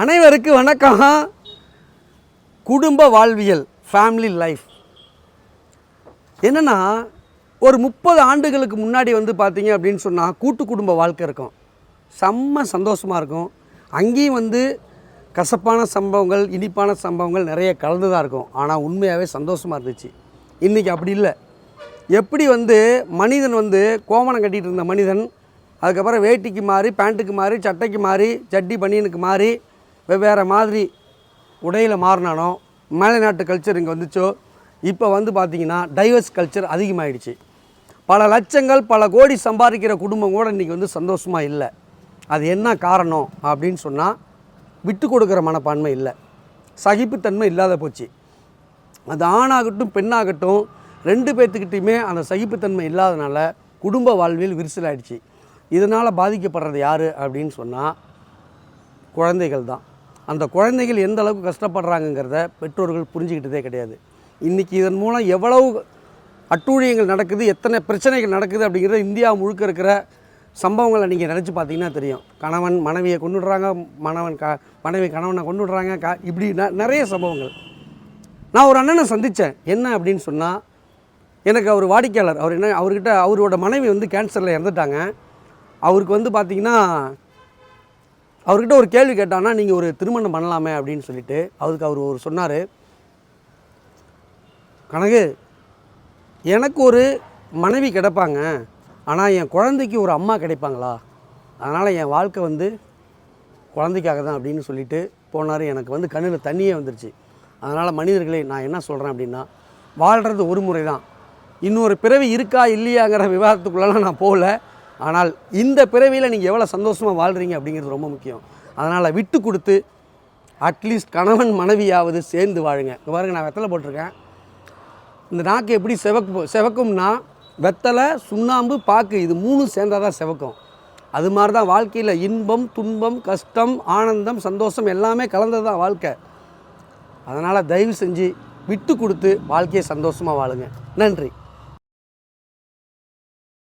அனைவருக்கு வணக்கம். குடும்ப வாழ்வியல் ஃபேமிலி லைஃப் என்னென்னா ஒரு முப்பது ஆண்டுகளுக்கு முன்னாடி வந்து பார்த்தீங்க அப்படின்னு சொன்னால் கூட்டு குடும்ப வாழ்க்கை இருக்கும். செம்ம சந்தோஷமாக இருக்கும். அங்கேயும் வந்து கசப்பான சம்பவங்கள் இனிப்பான சம்பவங்கள் நிறைய கலந்து தான் இருக்கும். ஆனால் உண்மையாகவே சந்தோஷமாக இருந்துச்சு. இன்றைக்கி அப்படி இல்லை. எப்படி வந்து மனிதன் வந்து கோமணம் கட்டிகிட்டு இருந்த மனிதன் அதுக்கப்புறம் வேட்டிக்கு மாறி பேண்ட்டுக்கு மாறி சட்டைக்கு மாறி சட்டி பனியனுக்கு மாறி வெவ்வேறு மாதிரி உடையில் மாறினானோ மேலை நாட்டு கல்ச்சர் இங்கே வந்துச்சோ? இப்போ வந்து பார்த்திங்கன்னா டைவர்ஸ் கல்ச்சர் அதிகமாகிடுச்சு பல லட்சங்கள் பல கோடி சம்பாதிக்கிற குடும்பம் கூட இன்றைக்கி வந்து சந்தோஷமாக இல்லை. அது என்ன காரணம் அப்படின்னு சொன்னால் விட்டு கொடுக்குற மனப்பான்மை இல்லை. சகிப்புத்தன்மை இல்லாத போச்சு. அது ஆணாகட்டும் பெண்ணாகட்டும் ரெண்டு பேர்த்துக்கிட்டையுமே அந்த சகிப்புத்தன்மை இல்லாதனால குடும்ப வாழ்வில் விரிசலாயிடுச்சு. இதனால் பாதிக்கப்படுறது யார் அப்படின்னு சொன்னால் குழந்தைகள் தான். அந்த குழந்தைகள் எந்த அளவுக்கு கஷ்டப்படுறாங்கங்கிறத பெற்றோர்கள் புரிஞ்சுக்கிட்டதே கிடையாது. இன்றைக்கி இதன் மூலம் எவ்வளவு அட்டூழியங்கள் நடக்குது எத்தனை பிரச்சனைகள் நடக்குது அப்படிங்கிறத இந்தியா முழுக்க இருக்கிற சம்பவங்களை நீங்கள் நினச்சி பார்த்தீங்கன்னா தெரியும். கணவன் மனைவியை கொண்டுடுறாங்க மணவன் க மனைவி கணவனை கொண்டுடுறாங்க க இப்படி ந நிறைய சம்பவங்கள். நான் ஒரு அண்ணனை சந்தித்தேன் என்ன அப்படின்னு சொன்னால் எனக்கு அவர் வாடிக்கையாளர். அவர் என்ன அவர்கிட்ட அவரோட மனைவி வந்து கேன்சரில் இறந்துட்டாங்க. அவருக்கு வந்து பார்த்திங்கன்னா அவர்கிட்ட ஒரு கேள்வி கேட்டான்னா நீங்கள் ஒரு திருமணம் பண்ணலாமே அப்படின்னு சொல்லிட்டு அதுக்கு அவர் ஒரு சொன்னார். கனகு எனக்கு ஒரு மனைவி கிடைப்பாங்க. ஆனால் என் குழந்தைக்கு ஒரு அம்மா கிடைப்பாங்களா? அதனால் என் வாழ்க்கை வந்து குழந்தைக்காக தான் அப்படின்னு சொல்லிட்டு போனார். எனக்கு வந்து கண்ணில் தண்ணியே வந்துருச்சு. அதனால் மனிதர்களே நான் என்ன சொல்கிறேன் அப்படின்னா வாழ்கிறது ஒரு முறை தான் இன்னொரு பிறவி இருக்கா இல்லையாங்கிற விவாதத்துக்குள்ளெல்லாம் நான் போகல. ஆனால் இந்த பிறவியில் நீங்கள் எவ்வளோ சந்தோஷமாக வாழ்கிறீங்க அப்படிங்கிறது ரொம்ப முக்கியம். அதனால் விட்டு கொடுத்து அட்லீஸ்ட் கணவன் மனைவியாவது சேர்ந்து வாழுங்க. இங்கே பாருங்கள் நான் வெத்தலை போட்டிருக்கேன். இந்த நாக்கு எப்படி செவக்கு செவக்கும்னா வெத்தலை சுண்ணாம்பு பாக்கு இது மூணும் சேர்ந்தால் தான் செவக்கும். அது மாதிரி தான் வாழ்க்கையில் இன்பம் துன்பம் கஷ்டம் ஆனந்தம் சந்தோஷம் எல்லாமே கலந்தது தான் வாழ்க்கை. அதனால் தயவு செஞ்சு விட்டு கொடுத்து வாழ்க்கையை சந்தோஷமாக வாழுங்க. நன்றி.